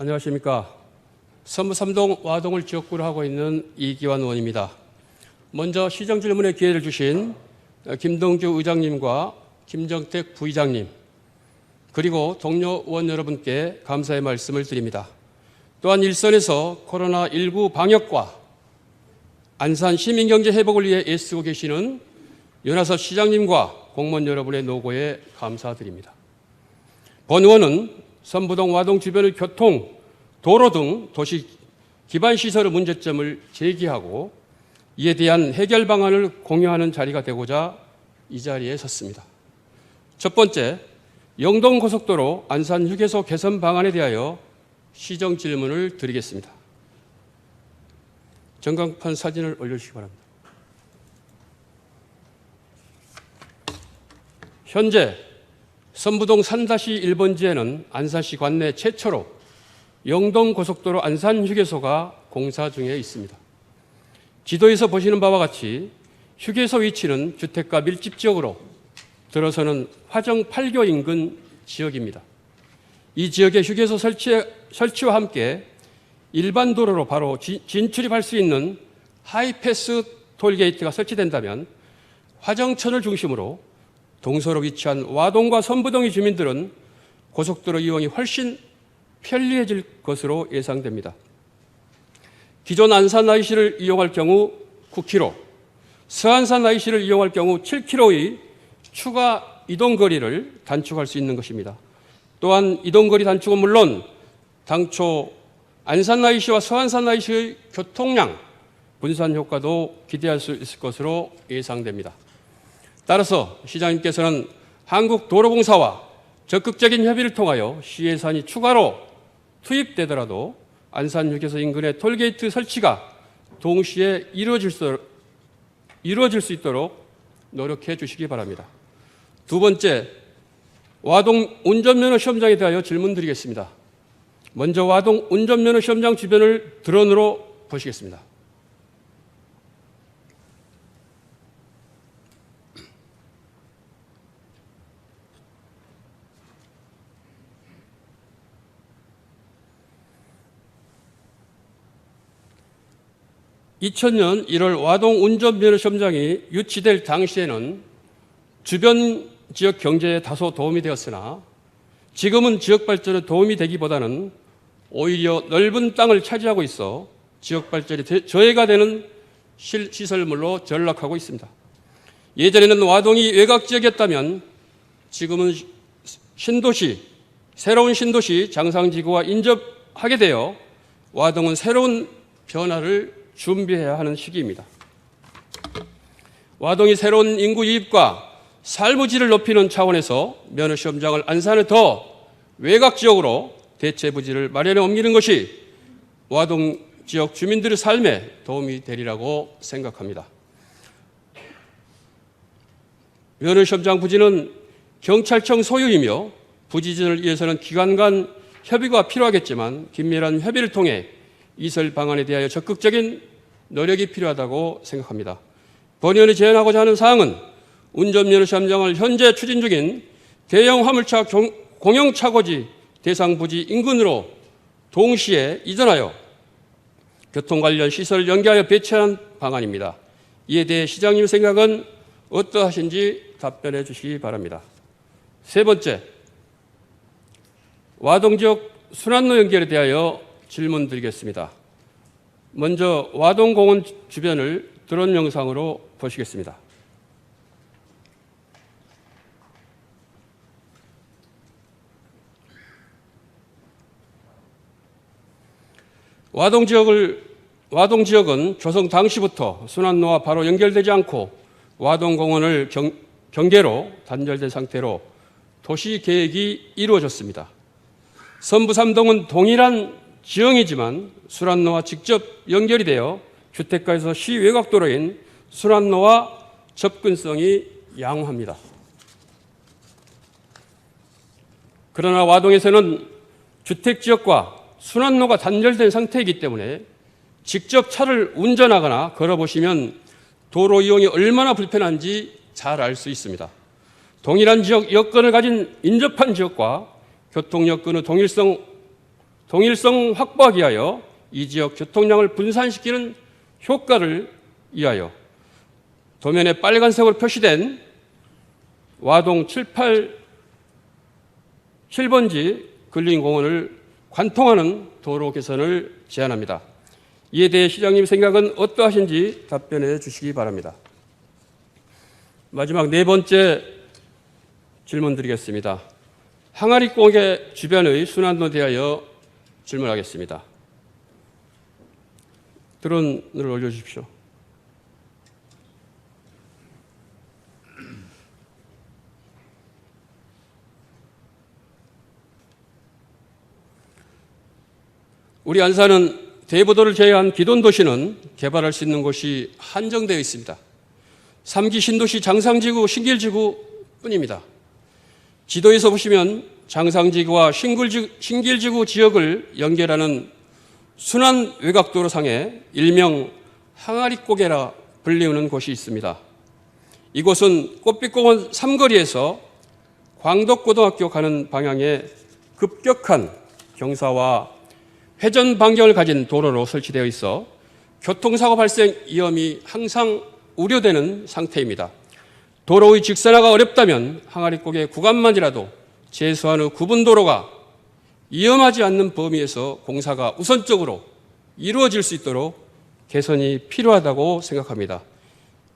안녕하십니까. 선무 삼동 와동을 지역구로 하고 있는 이기환 의원입니다. 먼저 시정 질문의 기회를 주신 김동주 의장님과 김정택 부의장님 그리고 동료 의원 여러분께 감사의 말씀을 드립니다. 또한 일선에서 코로나19 방역과 안산 시민경제 회복을 위해 애쓰고 계시는 윤하섭 시장님과 공무원 여러분의 노고에 감사드립니다. 본 의원은 선부동 와동 주변의 교통, 도로 등 도시 기반 시설의 문제점을 제기하고 이에 대한 해결 방안을 공유하는 자리가 되고자 이 자리에 섰습니다. 첫 번째, 영동 고속도로 안산 휴게소 개선 방안에 대하여 시정 질문을 드리겠습니다. 전광판 사진을 올려주시기 바랍니다. 현재 선부동 산다시 1번지에는 안산시 관내 최초로 영동 고속도로 안산 휴게소가 공사 중에 있습니다. 지도에서 보시는 바와 같이 휴게소 위치는 주택가 밀집 지역으로 들어서는 화정 8교 인근 지역입니다. 이 지역의 휴게소 설치, 설치와 함께 일반 도로로 바로 지- 진출입할 수 있는 하이패스 톨게이트가 설치된다면 화정천을 중심으로 동서로 위치한 와동과 선부동의 주민들은 고속도로 이용이 훨씬 편리해질 것으로 예상됩니다. 기존 안산 IC를 이용할 경우 9km, 서안산 IC를 이용할 경우 7km의 추가 이동 거리를 단축할 수 있는 것입니다. 또한 이동 거리 단축은 물론 당초 안산 IC와 서안산 IC의 교통량 분산 효과도 기대할 수 있을 것으로 예상됩니다. 따라서 시장님께서는 한국도로공사와 적극적인 협의를 통하여 시 예산이 추가로 투입되더라도 안산 휴게소 인근의 톨게이트 설치가 동시에 이루어질 수, 이루어질 수 있도록 노력해 주시기 바랍니다. 두 번째, 와동 운전면허 시험장에 대하여 질문 드리겠습니다. 먼저 와동 운전면허 시험장 주변을 드론으로 보시겠습니다. (2000년 1월) 와동 운전면허 시험장이 유치될 당시에는 주변 지역 경제에 다소 도움이 되었으나 지금은 지역 발전에 도움이 되기보다는 오히려 넓은 땅을 차지하고 있어 지역 발전에 대- 저해가 되는 실- 시설물로 전락하고 있습니다. 예전에는 와동이 외곽 지역이었다면 지금은 시- 신도시, 새로운 신도시 장상지구와 인접하게 되어 와동은 새로운 변화를 준비해야 하는 시기입니다. 와동이 새로운 인구 유입과 삶의 질을 높이는 차원에서 면허 시험장을 안산의 더 외곽 지역으로 대체 부지를 마련해 옮기는 것이 와동 지역 주민들의 삶에 도움이 되리라고 생각합니다. 면허 시험장 부지는 경찰청 소유이며 부지 지정을 위해서는 기관 간 협의가 필요하겠지만 긴밀한 협의를 통해 이설 방안에 대하여 적극적인 노력이 필요하다고 생각합니다. 본의원이 제안하고자 하는 사항은 운전면허 시험장을 현재 추진 중인 대형 화물차 경- 공영차고지 대상 부지 인근으로 동시에 이전하여 교통 관련 시설을 연계하여 배치하는 방안입니다. 이에 대해 시장님 생각은 어떠하신지 답변해 주시기 바랍니다. 세 번째, 와동 지역 순환로 연결에 대하여 질문 드리겠습니다. 먼저 와동공원 주변을 드론 영상으로 보시겠습니다. 와동 지역을 와동 지역은 조성 당시부터 순환로와 바로 연결되지 않고 와동 공원을 경, 경계로 단절된 상태로 도시 계획이 이루어졌습니다. 선부 삼동은 동일한 지형이지만 순환로와 직접 연결이 되어 주택가에서 시 외곽도로인 순환로와 접근성이 양호합니다. 그러나 와동에서는 주택 지역과 순환로가 단절된 상태이기 때문에 직접 차를 운전하거나 걸어보시면 도로 이용이 얼마나 불편한지 잘 알 수 있습니다. 동일한 지역 여건을 가진 인접한 지역과 교통 여건의 동일성 동일성 확보하기 위하여 이 지역 교통량을 분산시키는 효과를 위하여 도면에 빨간색으로 표시된 와동 78 7번지 근린공원을 관통하는 도로 개선을 제안합니다. 이에 대해 시장님 생각은 어떠하신지 답변해 주시기 바랍니다. 마지막 네 번째 질문 드리겠습니다. 항아리공의 주변의 순환로 대하여 질문하겠습니다. 드론을 올려주십시오. 우리 안산은 대부도를 제외한 기존 도시는 개발할 수 있는 곳이 한정되어 있습니다. 3기 신도시 장상지구, 신길지구 뿐입니다. 지도에서 보시면 장상지구와 신길지구, 지역을 연결하는 순환 외곽도로 상에 일명 항아리 고개라 불리우는 곳이 있습니다. 이곳은 꽃빛공원 삼거리에서 광덕고등학교 가는 방향에 급격한 경사와 회전 반경을 가진 도로로 설치되어 있어 교통사고 발생 위험이 항상 우려되는 상태입니다. 도로의 직선화가 어렵다면 항아리곡의 구간만이라도 최소한 의 구분 도로가 위험하지 않는 범위에서 공사가 우선적으로 이루어질 수 있도록 개선이 필요하다고 생각합니다.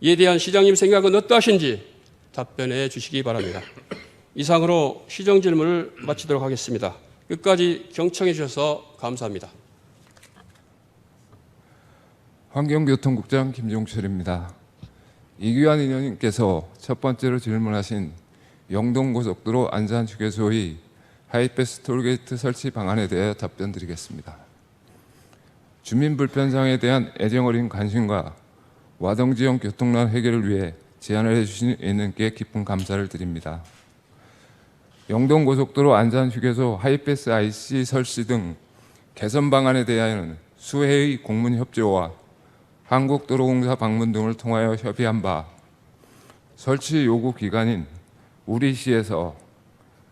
이에 대한 시장님 생각은 어떠하신지 답변해 주시기 바랍니다. 이상으로 시정 질문을 마치도록 하겠습니다. 끝까지 경청해 주셔서 감사합니다. 환경교통국장 김종철입니다. 이규환 의원님께서 첫 번째로 질문하신 영동고속도로 안산휴게소의 하이패스 톨게이트 설치 방안에 대해 답변드리겠습니다. 주민 불편상에 대한 애정어린 관심과 와동 지역 교통난 해결을 위해 제안을 해주신 의원님께 깊은 감사를 드립니다. 영동고속도로 안산휴게소 하이패스 IC 설치 등 개선 방안에 대하여는 수회의 공문 협조와 한국도로공사 방문 등을 통하여 협의한 바 설치 요구 기간인 우리 시에서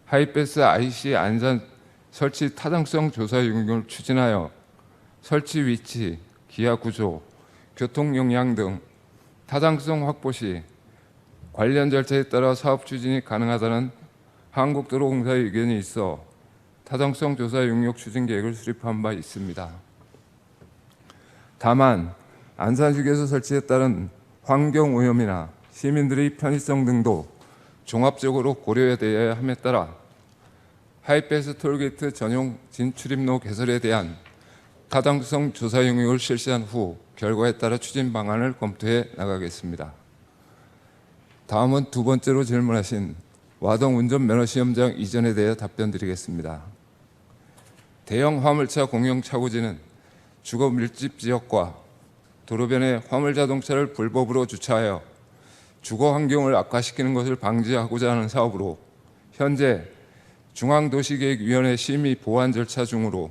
하이패스 IC 안산 설치 타당성 조사 용역을 추진하여 설치 위치, 기하 구조, 교통 용량 등 타당성 확보 시 관련 절차에 따라 사업 추진이 가능하다는 한국도로공사의 의견이 있어 타당성 조사 용역 추진 계획을 수립한 바 있습니다. 다만 안산휴게소 설치에 따른 환경 오염이나 시민들의 편의성 등도 종합적으로 고려해야 함에 따라 하이패스 톨게이트 전용 진출입로 개설에 대한 타당성 조사 용역을 실시한 후 결과에 따라 추진 방안을 검토해 나가겠습니다. 다음은 두 번째로 질문하신 와동 운전 면허 시험장 이전에 대해 답변드리겠습니다. 대형 화물차 공영 차고지는 주거 밀집 지역과 도로변에 화물 자동차를 불법으로 주차하여 주거 환경을 악화시키는 것을 방지하고자 하는 사업으로 현재 중앙도시계획위원회 심의 보완 절차 중으로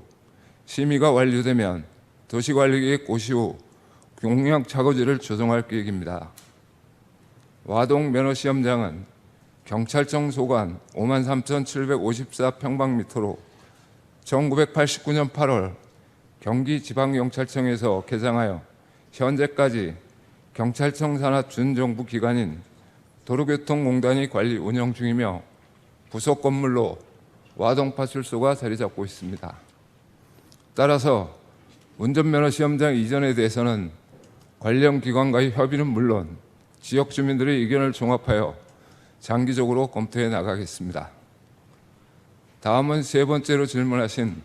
심의가 완료되면 도시관리계획 고시 후 공영 차고지를 조성할 계획입니다. 와동 면허 시험장은 경찰청 소관 53,754평방미터로 1989년 8월 경기지방경찰청에서 개장하여 현재까지 경찰청 산하 준정부 기관인 도로교통공단이 관리 운영 중이며 부속 건물로 와동파출소가 자리 잡고 있습니다. 따라서 운전면허 시험장 이전에 대해서는 관련 기관과의 협의는 물론 지역 주민들의 의견을 종합하여 장기적으로 검토해 나가겠습니다. 다음은 세 번째로 질문하신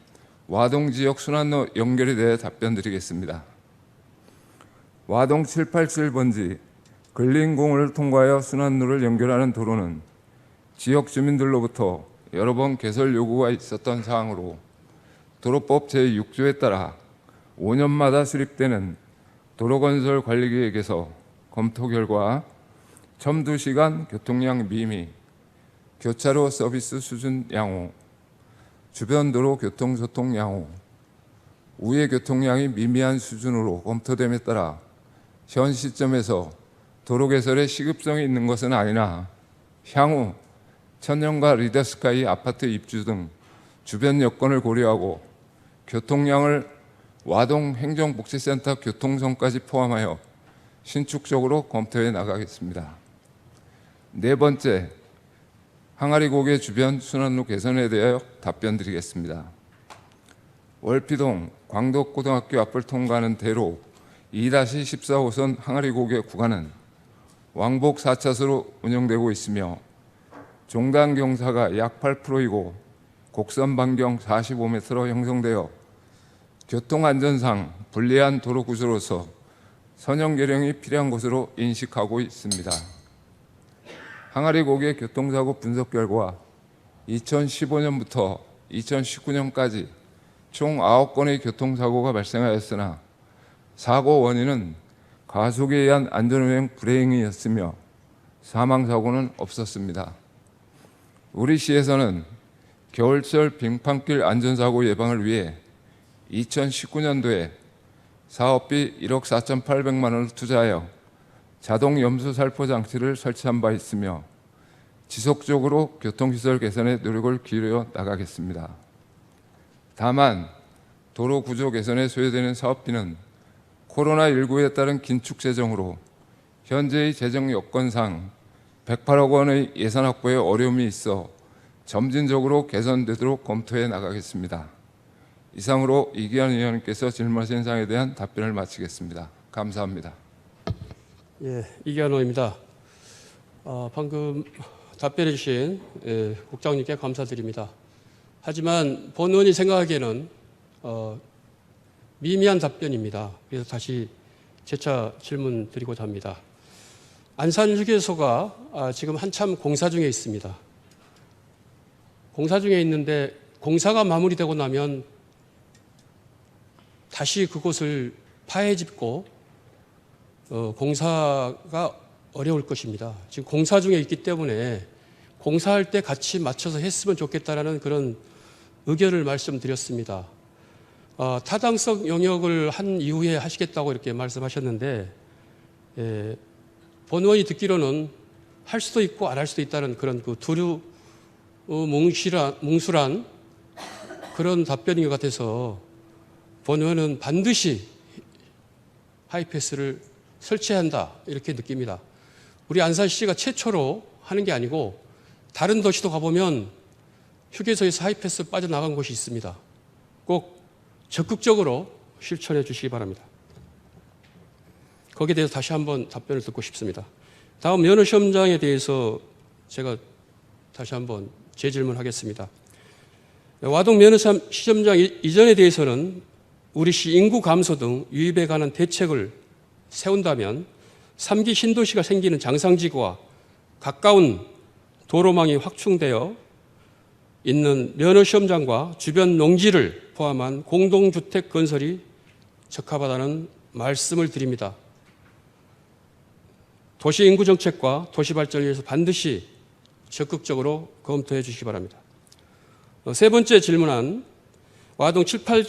와동 지역 순환로 연결에 대해 답변드리겠습니다. 와동 787번지 근린공원을 통과하여 순환로를 연결하는 도로는 지역 주민들로부터 여러 번 개설 요구가 있었던 사항으로 도로법 제6조에 따라 5년마다 수립되는 도로건설 관리계획에서 검토 결과 첨두 시간 교통량 미미, 교차로 서비스 수준 양호, 주변 도로 교통 소통 양호, 우회 교통량이 미미한 수준으로 검토됨에 따라 현 시점에서 도로 개설에 시급성이 있는 것은 아니나 향후 천년과 리더스카이 아파트 입주 등 주변 여건을 고려하고 교통량을 와동 행정복지센터 교통선까지 포함하여 신축적으로 검토해 나가겠습니다. 네 번째, 항아리 고개 주변 순환로 개선에 대하여 답변 드리겠습니다. 월피동 광덕고등학교 앞을 통과하는 대로 2-14호선 항아리 고개 구간은 왕복 4차로로 운영되고 있으며 종단 경사가 약 8%이고 곡선 반경 45m로 형성되어 교통 안전상 불리한 도로 구조로서 선형 개량이 필요한 것으로 인식하고 있습니다. 항아리 고개 교통사고 분석 결과 2015년부터 2019년까지 총 9건의 교통사고가 발생하였으나 사고 원인은 가속에 의한 안전운행 불행이었으며 사망사고는 없었습니다. 우리 시에서는 겨울철 빙판길 안전사고 예방을 위해 2019년도에 사업비 1억 4,800만 원을 투자하여 자동 염수 살포 장치를 설치한 바 있으며 지속적으로 교통시설 개선에 노력을 기울여 나가겠습니다. 다만 도로 구조 개선에 소요되는 사업비는 코로나19에 따른 긴축 재정으로 현재의 재정 여건상 108억 원의 예산 확보에 어려움이 있어 점진적으로 개선되도록 검토해 나가겠습니다. 이상으로 이기현 의원님께서 질문하신 사항에 대한 답변을 마치겠습니다. 감사합니다. 예, 이기환호입니다. 어, 방금 답변해 주신 예, 국장님께 감사드립니다. 하지만 본 의원이 생각하기에는 어, 미미한 답변입니다. 그래서 다시 재차 질문 드리고자 합니다. 안산 휴게소가 아, 지금 한참 공사 중에 있습니다. 공사 중에 있는데 공사가 마무리되고 나면 다시 그곳을 파헤집고 어, 공사가 어려울 것입니다. 지금 공사 중에 있기 때문에 공사할 때 같이 맞춰서 했으면 좋겠다라는 그런 의견을 말씀드렸습니다. 어, 타당성 영역을 한 이후에 하시겠다고 이렇게 말씀하셨는데 예, 본 의원이 듣기로는 할 수도 있고 안 할 수도 있다는 그런 그 두루 어, 뭉실한, 뭉술한 그런 답변인 것 같아서 본 의원은 반드시 하이패스를 설치한다 이렇게 느낍니다. 우리 안산시가 최초로 하는 게 아니고 다른 도시도 가보면 휴게소에서 하이패스 빠져나간 곳이 있습니다. 꼭 적극적으로 실천해 주시기 바랍니다. 거기에 대해서 다시 한번 답변을 듣고 싶습니다. 다음 면허 시험장에 대해서 제가 다시 한번 재질문하겠습니다. 와동 면허 시험장 이전에 대해서는 우리 시 인구 감소 등 유입에 관한 대책을 세운다면 3기 신도시가 생기는 장상지구와 가까운 도로망이 확충되어 있는 면허 시험장과 주변 농지를 포함한 공동주택 건설이 적합하다는 말씀을 드립니다. 도시 인구 정책과 도시 발전을 위해서 반드시 적극적으로 검토해 주시기 바랍니다. 어, 세 번째 질문한 와동 7, 8,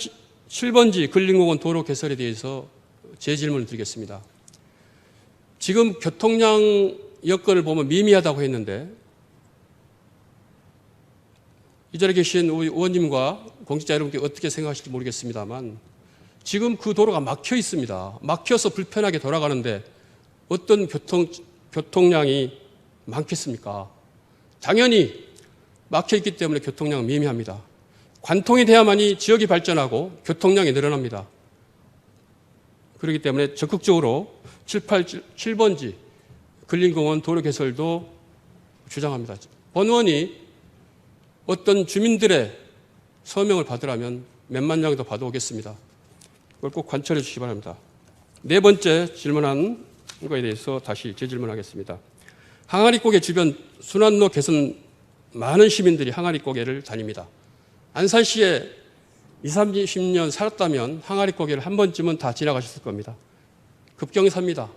7번지 근린공원 도로 개설에 대해서 제 질문을 드리겠습니다. 지금 교통량 여건을 보면 미미하다고 했는데 이 자리에 계신 우리 의원님과 공직자 여러분께 어떻게 생각하실지 모르겠습니다만 지금 그 도로가 막혀 있습니다. 막혀서 불편하게 돌아가는데 어떤 교통, 교통량이 많겠습니까? 당연히 막혀 있기 때문에 교통량은 미미합니다. 관통이 돼야만이 지역이 발전하고 교통량이 늘어납니다. 그렇기 때문에 적극적으로 7, 8, 7번지 근린공원 도로 개설도 주장합니다. 본 의원이 어떤 주민들의 서명을 받으라면 몇만 장도 받아오겠습니다. 그걸 꼭 관철해 주시기 바랍니다. 네 번째 질문한 거에 대해서 다시 재질문하겠습니다. 항아리 고개 주변 순환로 개선 많은 시민들이 항아리 고개를 다닙니다. 안산시에 20, 30년 살았다면 항아리 고개를 한 번쯤은 다 지나가셨을 겁니다. 급경사입니다.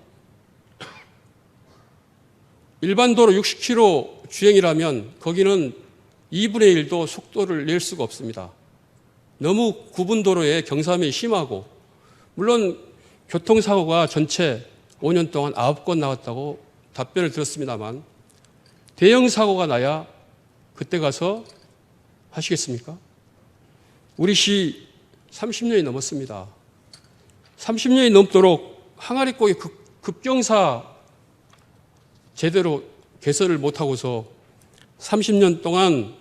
일반 도로 60km 주행이라면 거기는 2분의 1도 속도를 낼 수가 없습니다. 너무 구분 도로에 경사면이 심하고 물론 교통사고가 전체 5년 동안 9건 나왔다고 답변을 들었습니다만 대형 사고가 나야 그때 가서 하시겠습니까? 우리 시 30년이 넘었습니다. 30년이 넘도록 항아리곡의 급, 급경사 제대로 개설을 못하고서 30년 동안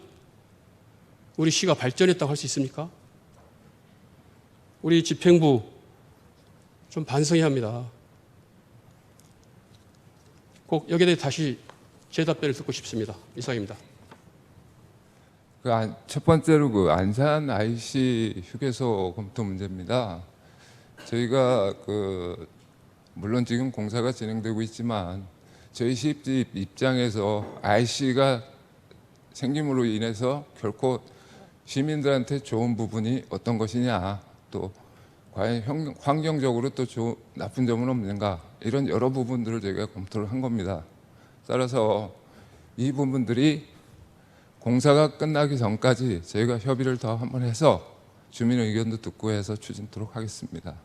우리 시가 발전했다고 할 수 있습니까? 우리 집행부 좀 반성해야 합니다. 꼭 여기에 대해 다시 제 답변을 듣고 싶습니다. 이상입니다. 그 안- 첫 번째로 그 안산 IC 휴게소 검토 문제입니다. 저희가 그 물론 지금 공사가 진행되고 있지만 저희 시집 입장에서 IC가 생김으로 인해서 결코 시민들한테 좋은 부분이 어떤 것이냐 또 과연 형- 환경적으로 또 좋- 나쁜 점은 없는가 이런 여러 부분들을 저희가 검토를 한 겁니다. 따라서 이 부분들이 공사가 끝나기 전까지 저희가 협의를 더 한번 해서 주민 의견도 듣고 해서 추진토록 하겠습니다.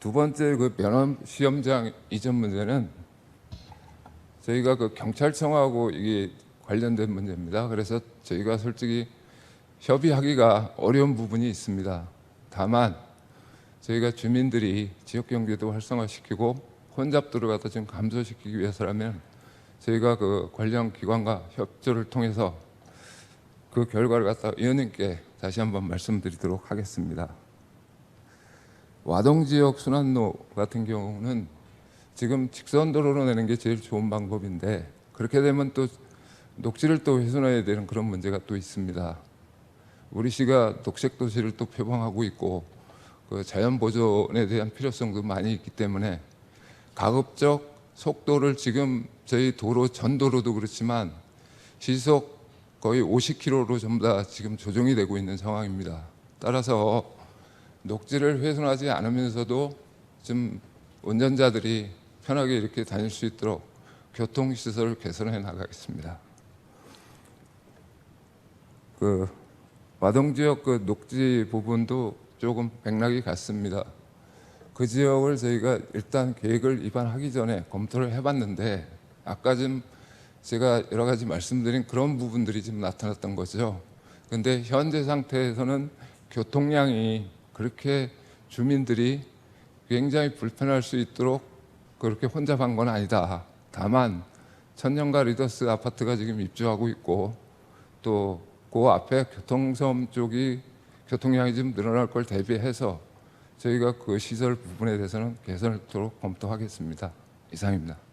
두 번째 그 면허 시험장 이전 문제는 저희가 그 경찰청하고 이게 관련된 문제입니다. 그래서 저희가 솔직히 협의하기가 어려운 부분이 있습니다. 다만 저희가 주민들이 지역 경제도 활성화시키고 혼잡도를 갖다 좀 감소시키기 위해서라면 저희가 그 관련 기관과 협조를 통해서 그 결과를 갖다 의원님께 다시 한번 말씀드리도록 하겠습니다. 와동 지역 순환로 같은 경우는 지금 직선 도로로 내는 게 제일 좋은 방법인데 그렇게 되면 또 녹지를 또 훼손해야 되는 그런 문제가 또 있습니다. 우리 시가 녹색 도시를 또 표방하고 있고 그 자연 보존에 대한 필요성도 많이 있기 때문에 가급적 속도를 지금 저희 도로 전도로도 그렇지만 시속 거의 50km로 전부 다 지금 조정이 되고 있는 상황입니다. 따라서 녹지를 훼손하지 않으면서도 좀 운전자들이 편하게 이렇게 다닐 수 있도록 교통 시설을 개선해 나가겠습니다. 그 와동 지역 그 녹지 부분도 조금 맥락이 같습니다. 그 지역을 저희가 일단 계획을 입안하기 전에 검토를 해봤는데 아까 좀 제가 여러 가지 말씀드린 그런 부분들이 지금 나타났던 거죠. 근데 현재 상태에서는 교통량이 그렇게 주민들이 굉장히 불편할 수 있도록 그렇게 혼잡한 건 아니다. 다만 천년가 리더스 아파트가 지금 입주하고 있고 또 그 앞에 교통섬 쪽이 교통량이 좀 늘어날 걸 대비해서 저희가 그 시설 부분에 대해서는 개선을 도록 검토하겠습니다. 이상입니다.